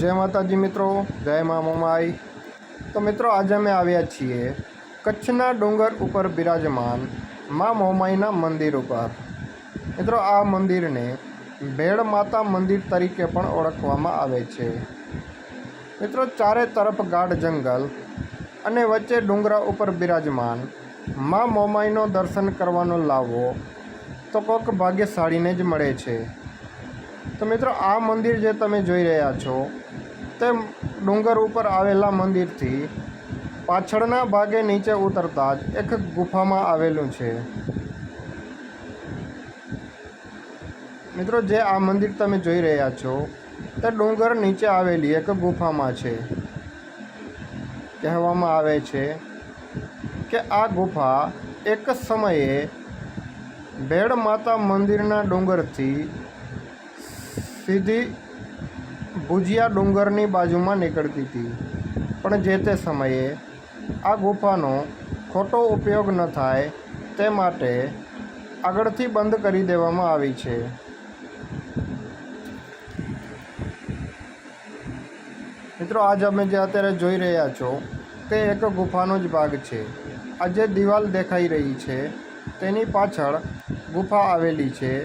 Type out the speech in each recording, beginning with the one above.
જય માતાજી મિત્રો, જય મા મોમાઈ. તો મિત્રો, આજે અમે આવ્યા છીએ કચ્છના ડુંગર ઉપર બિરાજમાન મા મોમાઈના મંદિર ઉપર. મિત્રો, આ મંદિરને ભેળ માતા મંદિર તરીકે પણ ઓળખવામાં આવે છે. મિત્રો, ચારે તરફ ગાઢ જંગલ અને વચ્ચે ડુંગરા ઉપર બિરાજમાન મા મોમાઈનો દર્શન કરવાનો લાવો તો કોક ભાગ્યશાળીને જ મળે છે. તો મિત્રો, આ મંદિર જે તમે જોઈ રહ્યા છો, તે ડુંગર ઉપર આવેલા મંદિરથી પાછળના ભાગે નીચે ઉતરતા જ એક ગુફામાં આવેલું છે. મિત્રો, જે આ મંદિર તમે જોઈ રહ્યા છો, તે ડુંગર નીચે આવેલી એક ગુફામાં છે. કહેવામાં આવે છે કે આ ગુફા એક સમયે ભેડ માતા મંદિરના ડુંગરથી સીધી ભુજિયા ડુંગરની બાજુમાં નીકળતી હતી. પણ જે તે સમયે આ ગુફાનો ખોટો ઉપયોગ ન થાય તે માટે આગળથી બંધ કરી દેવામાં આવી છે. મિત્રો, આજ અમે જે અત્યારે જોઈ રહ્યા છો, તે એક ગુફાનો જ ભાગ છે. આ જે દિવાલ દેખાઈ રહી છે, તેની પાછળ ગુફા આવેલી છે.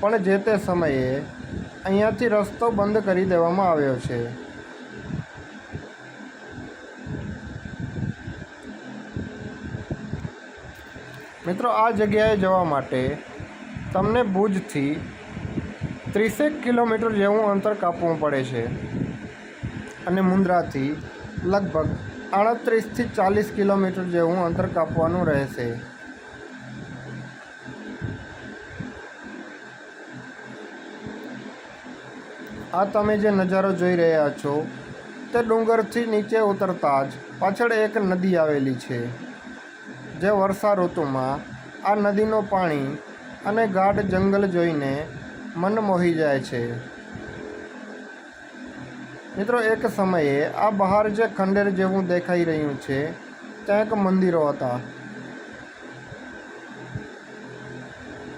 પણ જે તે સમયે અહીંયાથી રસ્તો બંધ કરી દેવામાં આવ્યો છે. મિત્રો, આ જગ્યાએ જવા માટે તમને ભુજથી ત્રીસેક કિલોમીટર જેવું અંતર કાપવું પડે છે અને મુન્દ્રાથી લગભગ આડત્રીસથી ચાલીસ કિલોમીટર જેવું અંતર કાપવાનું રહેશે. આ તમે જે નજારો જોઈ રહ્યા છો, તે ડુંગરથી નીચે ઉતરતા જ પાછળ એક નદી આવેલી છે, જે વર્ષા ઋતુમાં આ નદીનું પાણી અને ગાઢ જંગલ જોઈને મન મોહી જાય છે. મિત્રો, એક સમયે આ બહાર જે ખંડેર જેવું દેખાઈ રહ્યું છે, ત્યાં એક મંદિરો હતા.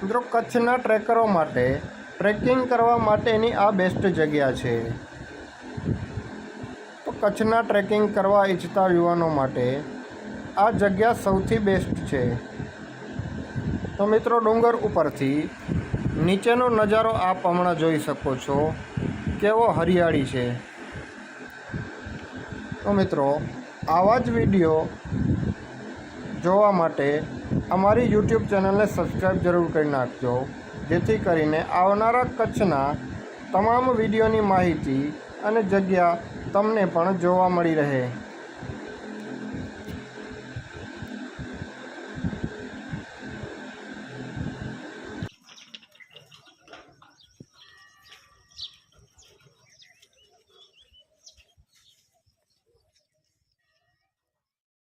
મિત્રો, કચ્છના ટ્રેકરો માટે ટ્રેકિંગ કરવા માટેની આ બેસ્ટ જગ્યા છે. તો કચ્છના ટ્રેકિંગ કરવા ઈચ્છતા યુવાનો માટે આ જગ્યા સૌથી બેસ્ટ છે. તો મિત્રો ડુંગર ઉપરથી નીચેનો નજારો આપ હમણાં જોઈ શકો છો. કેવો હરિયાળી છે. તો મિત્રો, આવા જ વીડિયો જોવા માટે અમારી યુટ્યુબ ચેનલને સબસ્ક્રાઈબ જરૂર કરી નાખજો. જેથી કરીને આવનારા કચ્છના તમામ વિડીયોની માહિતી અને જગ્યા તમને પણ જોવા મળી રહે.